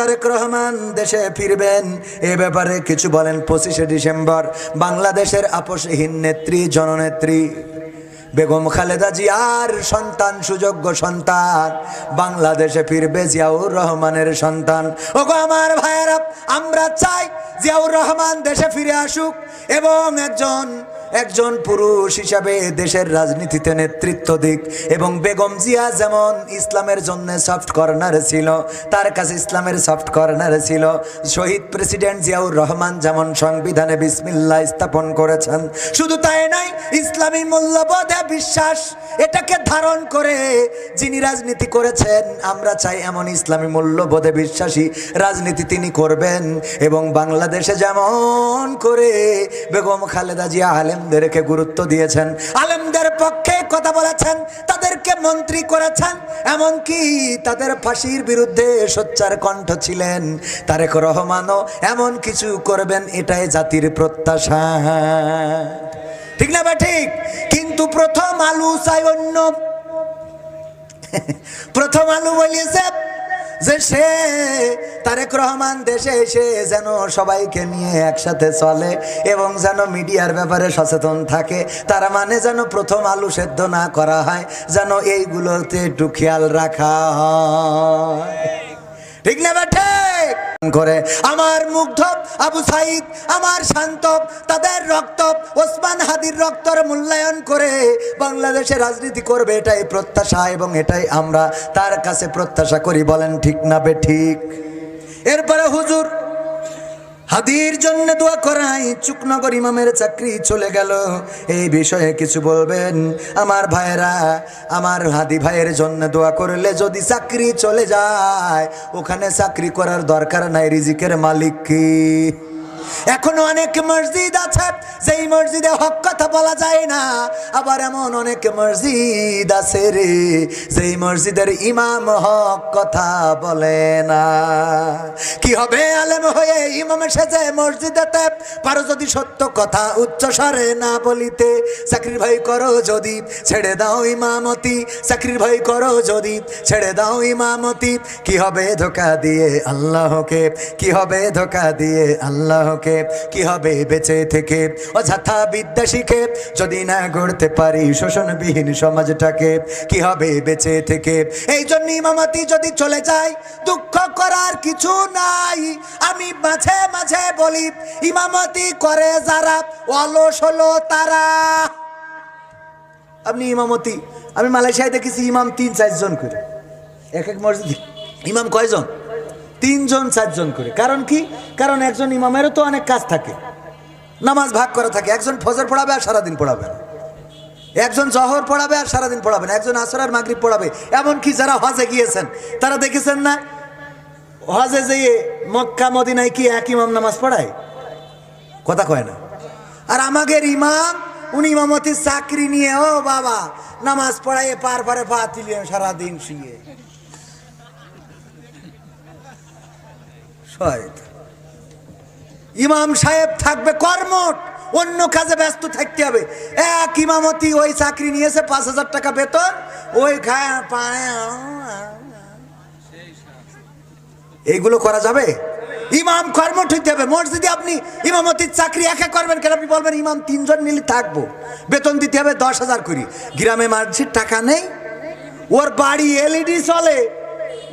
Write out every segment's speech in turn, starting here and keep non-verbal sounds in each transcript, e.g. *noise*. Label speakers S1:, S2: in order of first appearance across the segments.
S1: তারেক রহমান দেশে ফিরবেন। এ ব্যাপারে কিছু বলেন পঁচিশে ডিসেম্বর, বাংলাদেশের আপসহীন নেত্রী, জননেত্রী। বেগম খালেদা জিয়ার সন্তান, সুযোগ্য সন্তান। বাংলাদেশে ফিরবে জিয়াউর রহমানের সন্তান। ওগো আমার ভাইয়েরা, আমরা চাই জিয়াউর রহমান দেশে ফিরে আসুক এবং একজন একজন পুরুষ হিসাবে দেশের রাজনীতিতে নেতৃত্ব দিক এবং বেগম জিয়া যেমন ইসলামের জন্য সফট কর্নার ছিল, তার কাছে ইসলামের সফট কর্নার ছিল, শহীদ প্রেসিডেন্ট জিয়াউর রহমান যেমন সংবিধানে বিসমিল্লা স্থাপন করেছেন। শুধু তাই নাই ইসলামী মূল্যবোধে বিশ্বাস, এটাকে ধারণ করে যিনি রাজনীতি করেছেন, আমরা চাই এমন ইসলামী মূল্যবোধে বিশ্বাসী রাজনীতি তিনি করবেন এবং বাংলাদেশে যেমন করে বেগম খালেদা জিয়া আলেমদেরকে গুরুত্ব দিয়েছেন। আলেমদের পক্ষে কথা বলেছেন, তাদেরকে মন্ত্রী করেছেন, এমনকি তাদের ফাঁসির বিরুদ্ধে সোচ্চার কণ্ঠ ছিলেন তারেক রহমানও, এমন কিছু করবেন এটাই জাতির প্রত্যাশা। ঠিক না বা ঠিক কিন্তু প্রথম আলু চাই অন্য। প্রথম আলু বলিয়েছে যে সে তারেক রহমান দেশে এসে যেন সবাইকে নিয়ে একসাথে চলে এবং যেন মিডিয়ার ব্যাপারে সচেতন থাকে, তার মানে যেন প্রথম আলু সেদ্ধ না করা হয়, যেন এইগুলোতে একটু খেয়াল রাখা হয়। ঠিক না বা ঠিক করে। আমার মুগ্ধ আবু সাইদ, আমার শান্ত তাদের রক্ত ওসমান হাদির রক্তর মূল্যায়ন করে বাংলাদেশে রাজনীতি করবে। এটাই প্রত্যাশা এবং এটাই আমরা তার কাছে প্রত্যাশা করি। বলেন, ঠিক না বে ঠিক? এরপরে হুজুর হাদির জন্য দোয়া করাই চুকনগর ইমামের চাকরি চলে গেল। এই বিষয়ে কিছু বলবেন? আমার ভাইরা আমার হাদি ভাইয়ের জন্য দোয়া করলে যদি চাকরি চলে যায়, ওখানে চাকরি করার দরকার নাই, রিজিকের মালিক কি? এখনও অনেক মসজিদ আছে, যেই মসজিদে হক কথা বলা যায় না। আবার এমন অনেক মসজিদ আছে রে, যেই মসজিদের ইমাম হক কথা বলে না। কি হবে আলেম হয়ে ইমাম সেজে মসজিদেতে? পারো যদি সত্য কথা উচ্চ স্বরে না বলিতে। চাকরির ভাই করো যদি, ছেড়ে দাও ইমামতি। চাকরির ভাই করো যদি, ছেড়ে দাও ইমামতি। কি হবে ধোকা দিয়ে আল্লাহকে? কি হবে ধোকা দিয়ে আল্লাহকে কি হবে বেঁচে থেকে? অযথা বিদ্যা শিখে যদি না গড়তে পারি শোষণবিহীন সমাজটাকে, কি হবে বেঁচে থেকে? এই জন্য ইমামতি যদি চলে যায়, দুঃখ করার কিছু নাই। আমি মাঝে মাঝে বলি, ইমামতি করে যারা, অলস হলো তারা। আপনি ইমামতি, আমি মালয়েশিয়ায় দেখেছি ইমাম তিন চারজন করে। এক এক মসজিদ। ইমাম কয়জন? তিনজন, চারজন করে। কারণ কি? কারণ একজন ইমামেরও তো অনেক কাজ থাকে। নামাজ ভাগ করা থাকে। একজন ফজর পড়াবে আর সারাদিন পড়াবে না। একজন জহর পড়াবে আর সারাদিন পড়াবে না। একজন আসর আর মাগরিব পড়াবে। এমনকি যারা হজে গিয়েছেন, তারা দেখেছেন না? হজে যে মক্কা, মদিনায় কি এক ইমাম নামাজ পড়ায়? কথা কয় না। আর আমাদের ইমাম, উনি ইমামতির চাকরি নিয়ে, ও বাবা, নামাজ পড়ায় পার পারে পা তিলিয়ে সারাদিন শুয়ে ইমাম সাহেব থাকবে কর্মট অন্য কাজে ব্যস্ত থাকতে হবে। এক ইমামতি ওই চাকরি নিয়েছে, পাঁচ হাজার টাকা বেতন, ওই খায় এইগুলো করা যাবে? ইমাম কর্মঠ হইতে হবে। মসজিদে আপনি ইমামতির চাকরি একা করবেন কেন? আপনি বলবেন, ইমাম তিনজন মিলে থাকব। বেতন দিতে হবে দশ হাজার করি। গ্রামে মাঝির টাকা নেই, ওর বাড়ি এলইডি চলে।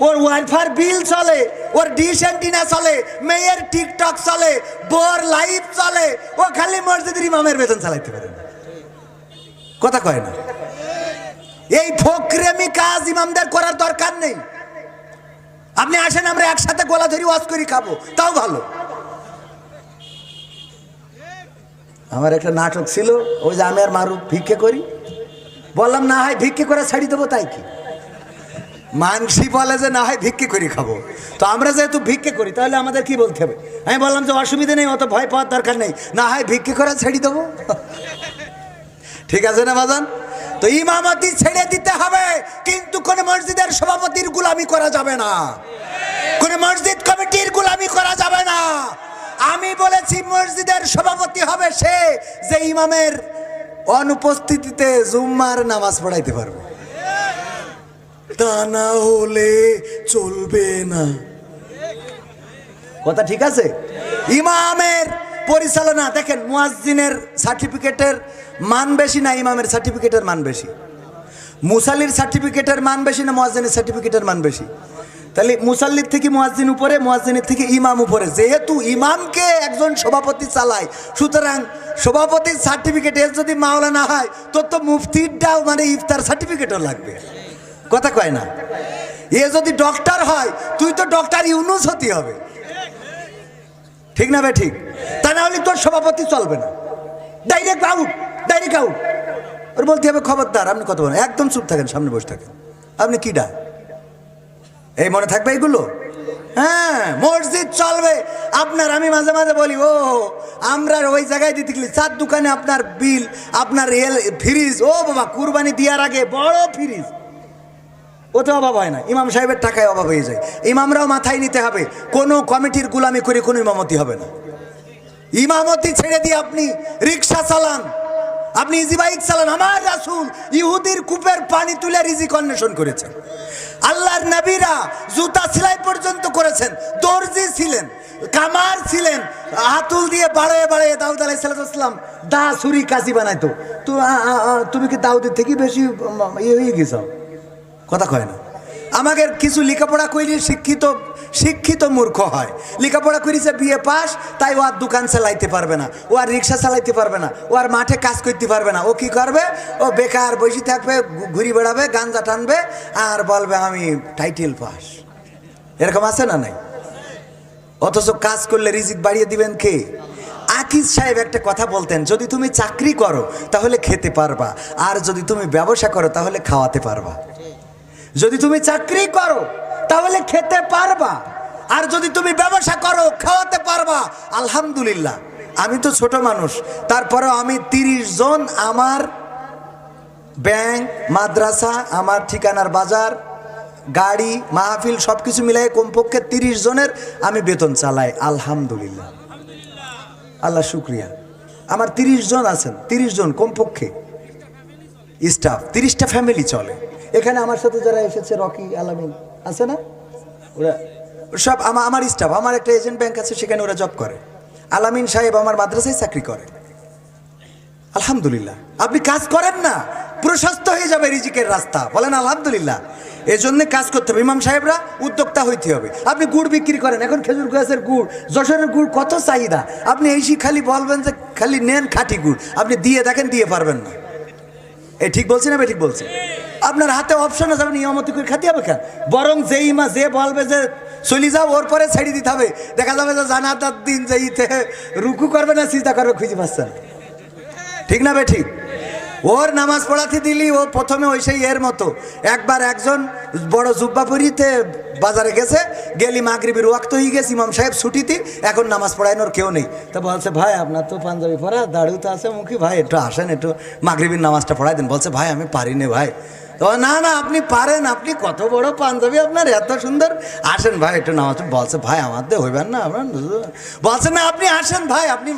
S1: ওর ওয়াইফাই বিল চলে, ওর ডিশ অ্যান্টিনা চলে, মেয়ের টিকটক চলে, বোর লাইফ চলে, ও খালি মসজিদের ইমামের বেতন চালাইতে পারে না। কথা কয় না? এই ফোকরেমি কাজ ইমামদের করার দরকার নেই। আপনি আসেন, আমরা একসাথে গোলা ধরি ওয়াজ করি, খাব। তাও ভালো। আমার একটা নাটক ছিল, ওই যে আমি আর মারু ভিক্ষে করি। বললাম, না হয় ভিক্ষে করে ছাড়ি দেবো, তাই কি? মানসি বলে যে না হয় ভিক্ষে করি খাব। তো আমরা যেহেতু ভিক্ষে করি, তাহলে আমাদের কি বলতে হবে? আমি বললাম যে অসুবিধা নেই, অত ভয় পাওয়ার দরকার নেই। না হয় ভিক্ষে করে ছেড়ে দেবো। *laughs* ঠিক আছে না বাজান? তো ইমামতি ছেড়ে দিতে হবে, কিন্তু কোন মসজিদের সভাপতির গুলামি করা যাবে না। কোন মসজিদ কমিটির গুলামি করা যাবে না। আমি বলেছি মসজিদের সভাপতি হবে সে যে ইমামের অনুপস্থিতিতে জুম্মার নামাজ পড়াইতে পারবে। তা না হলে চলবে না। কথা ঠিক আছে? ইমামের পরিচালনা, দেখেন, মুয়াজ্জিনের সার্টিফিকেটের মান বেশি না ইমামের সার্টিফিকেটের মান বেশি? মুসাল্লির সার্টিফিকেটের মান বেশি না মুয়াজ্জিনের সার্টিফিকেটের মান বেশি? তাহলে মুসাল্লির থেকে মুয়াজ্জিন উপরে, মুয়াজ্জিনের থেকে ইমাম উপরে। যেহেতু ইমামকে একজন সভাপতি চালায়, সুতরাং সভাপতির সার্টিফিকেট এর যদি মাওলা না হয় তোর তো মুফতিরটাও মানে ইফতার সার্টিফিকেটও লাগবে। কথা কয় না? এ যদি ডক্টর হয়, তুই তো ডক্টর ইউনুস হতে হবে। ঠিক না ভাই ঠিক? তা না হলে তোর সভাপতি চলবে না। ডাইরেক্ট আউট ডাইরেক্ট আউট ওর বলতে হবে, খবরদার, আপনি কত বলেন। একদম চুপ থাকেন, সামনে বসে থাকেন। আপনি কি ডা এই মনে থাকবে এইগুলো হ্যাঁ মসজিদ চলবে। আপনার, আমি মাঝে মাঝে বলি, ও, আমরা ওই জায়গায় দিতে গেলি চার দোকানে আপনার বিল, আপনার এল ফ্রিজ। ও বাবা, কুরবানি দেওয়ার আগে বড় ফ্রিজ। ওতে অভাব হয় না। ইমাম সাহেবের টাকায় অভাব হয়ে যায়। ইমামরাও মাথায় নিতে হবে, কোনো কমিটির গুলামি করে কোনো ইমামতি হবে না। ইমামতি ছেড়ে দিয়ে আপনি রিক্সা চালান, আপনি ইজি বাইক চালান। আমার রাসুল ইহুদির কূপের পানি তুলে রিজিক অন্বেষণ করেছেন। আল্লাহর নবীরা জুতা সেলাই পর্যন্ত করেছেন, দর্জি ছিলেন, কামার ছিলেন, হাতুল দিয়ে বাড়ায় বাড়ায় দাউদ আলাই সাল্লাম দা ছুরি কাজী বানাইতো। তো তুমি কি দাউদের থেকে বেশি ইয়ে হয়ে গেছো? কথা কয় না। আমাদের কিছু লেখাপড়া করি শিক্ষিত শিক্ষিত মূর্খ হয়। লেখাপড়া করেছে বিয়ে পাস, তাই ও আর দোকান চালাইতে পারবে না। ও আর রিক্সা চালাইতে পারবে না। ও আর মাঠে কাজ করতে পারবে না। ও কি করবে? ও বেকার বসে থাকবে ঘুরি বেড়াবে, গাঞ্জা টানবে আর বলবে, আমি টাইটেল পাস এরকম আছে না নাই? অথচ কাজ করলে রিজিক বাড়িয়ে দিবেন কে? আকিজ সাহেব একটা কথা বলতেন, যদি তুমি চাকরি করো, তাহলে খেতে পারবা। আর যদি তুমি ব্যবসা করো, তাহলে খাওয়াতে পারবা। যদি তুমি চাকরি করো, তাহলে খেতে পারবা। আর যদি তুমি ব্যবসা করো, খাওয়াতে পারবা। আলহামদুলিল্লাহ, আমি তো ছোট মানুষ। তারপরেও আমি তিরিশ জন আমার ব্যাংক, মাদ্রাসা, আমার ঠিকানার বাজার, গাড়ি, মাহফিল সব কিছু মিলাই কমপক্ষে তিরিশ জনের আমি বেতন চালাই। আলহামদুলিল্লাহ। আল্লাহ শুক্রিয়া। আমার তিরিশ জন আছেন, তিরিশ জন কমপক্ষে। স্টাফ তিরিশটা ফ্যামিলি চলে। এখানে আমার সাথে যারা এসেছে, রকি আলামিন আছে না? ওরা সব আমার স্টাফ আমার একটা এজেন্ট ব্যাংক আছে, সেখানে ওরা জব করে। আলামিন সাহেব আমার মাদ্রাসায় চাকরি করে। আলহামদুলিল্লাহ। আপনি কাজ করেন না, প্রশস্ত হয়ে যাবে রিজিকের রাস্তা। বলেন আলহামদুলিল্লাহ। এই জন্য কাজ করতে হবে। ইমাম সাহেবরা উদ্যোক্তা হইতে হবে। আপনি গুড় বিক্রি করেন, এখন খেজুর গাছের গুড়, যশোরের গুড়, কত চাহিদা? আপনি এই খালি বলবেন যে খালি নেন খাঁটি গুড়। আপনি দিয়ে দেখেন, দিয়ে পারবেন না। এই ঠিক বলছি না ঠিক বলছি? আপনার হাতে অপশন আছে, আপনি নিয়মতি করে খাতে হবে কেন? বরং যে ইমা যে বলবে যে চলি যাও, ওর পরে ছেড়ে দিতে হবে। দেখা যাবে যে জানাতার দিন যে ইতে রুকু করবে না চিন্তা করবে, খুঁজে পাচ্ছেন ঠিক না ঠিক? ওর নামাজ পড়াতে দিলি, ও প্রথমে ওই সেই এর মতো। একবার একজন বড় জুব্বা পরিতে বাজারে গেছে, গেলি মাগরিবির ওয়াক্ত হয়ে গেছে, ইমাম সাহেব ছুটিতে, এখন নামাজ পড়ানোর কেউ নেই। তা বলছে, ভাই, আপনার তো পাঞ্জাবি পরা, দাড়ু তো আছে মুখী, ভাই, একটু আসেন, একটু মাগরিবির নামাজটা পড়াই দেন। বলছে, ভাই, আমি পারি না, ভাই। তো না না, আপনি পারেন, আপনি কত বড় পাঞ্জাবি, আপনার এত সুন্দর। আসেন, ভাই, একটু নামাজ বলছে, ভাই, আমার দিয়ে হইবেন না, আপনার বলছে, না, আপনি আসেন, ভাই, আপনি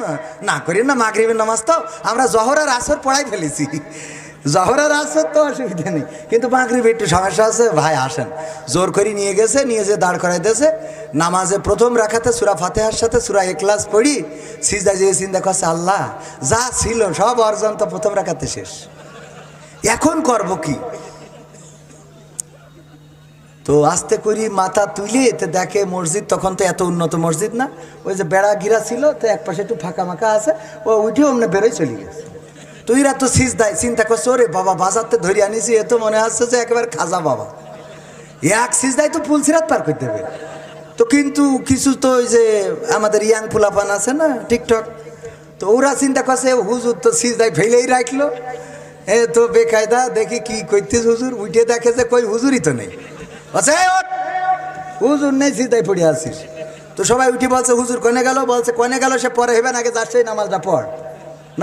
S1: না করেন না মাগরিবের নামাজ তো, আমরা জহর আর আসর পড়াই ফেলেছি। জহর আর আসর তো, অসুবিধা নেই। কিন্তু মাগরিব একটু সমস্যা আছে, ভাই আসেন। জোর করে নিয়ে গেছে, নিয়ে যে দাঁড় করাই দিয়েছে নামাজে প্রথম রাখাতে সুরা ফাতেহার সাথে সুরা একলাস পড়ি, সিজদা যে চিন্তা করছে, আল্লাহ, যা ছিল সব অর্জন তো প্রথম রাখাতে শেষ। এখন করব কি? তো আস্তে করি মাথা তুলে, তো দেখে মসজিদ, তখন তো এত উন্নত মসজিদ না। ওই যে বেড়া গিরা ছিল, তো এক পাশে একটু ফাঁকা মাকা আছে, ও উঠে অমনে বেরোয় চলে গেছে। তো এরা তো সিজ দেয় চিন্তা করছে, ওরে বাবা, বাজারতে ধরে আনিছি, এ তো মনে আসছে যে একেবারে খাজা বাবা। এক সিজ দেয় তো পুলসিরাত পার করতে দেবে তো কিন্তু কিছু তো ওই যে আমাদের ইয়াং ফুলাপান আছে না, টিকটক, তো ওরা চিন্তা করছে, হুজুর তো সিজ দেয় ফেলেই রাখল এ তো বেকায়দা, দেখি কি করতেছ হুজুর? উঠে দেখে যে কই, হুজুরই তো নেই। বলছে, "এই হুজুর নেই সিধাই পড়ে আসিস তো সবাই উঠে বলছে, হুজুর কনে গেল? বলছে, কনে গেল সে পরে হেবেন আগে যাচ্ছে নামাজটা পড়।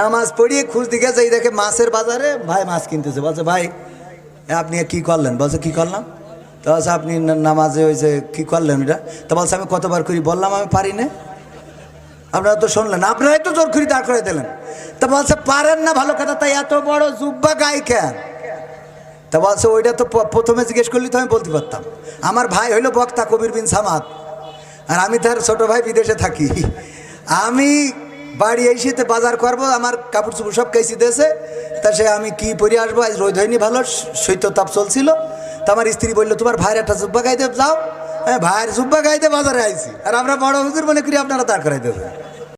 S1: নামাজ পড়িয়ে খুঁজ দিকে যাই, দেখে মাছের বাজারে ভাই মাছ কিনতেছে। বলছে, ভাই, আপনি কি করলেন? বলছে, কি করলাম? তো বলছে, আপনি নামাজে ওই যে কি করলেন এটা তো বলছে, আমি কতবার করি? বললাম, আমি পারি না। আপনারা তো শুনলেন, আপনারাই তো জোর করে দাঁড় করে দিলেন। তা বলছে, পারেন না ভালো কথা, তাই এত বড় জুব্বা গাই কেন? তা বলছে, ওইটা তো প্রথমে জিজ্ঞেস করলি তো আমি বলতে পারতাম। আমার ভাই হইল বক্তা কবির বিন সামাদ। আর আমি তার ছোট ভাই বিদেশে থাকি। আমি বাড়ি এসেতে বাজার করব, আমার কাপড় চুপড় সব কেসি দিয়েছে। তা সে আমি কি পরে আসব? আজ রোদ হয়নি, ভালো শৈত্যতাপ চলছিল। তা আমার স্ত্রী বলল, তোমার ভাইয়ের একটা জুব্বা গাইতে যাও। হ্যাঁ ভাইয়ের জুব্বা গাইতে বাজারে আইছি। আর আমরা বড় হুজুর মনে করি আপনারা দাঁড় করাই দেবেন।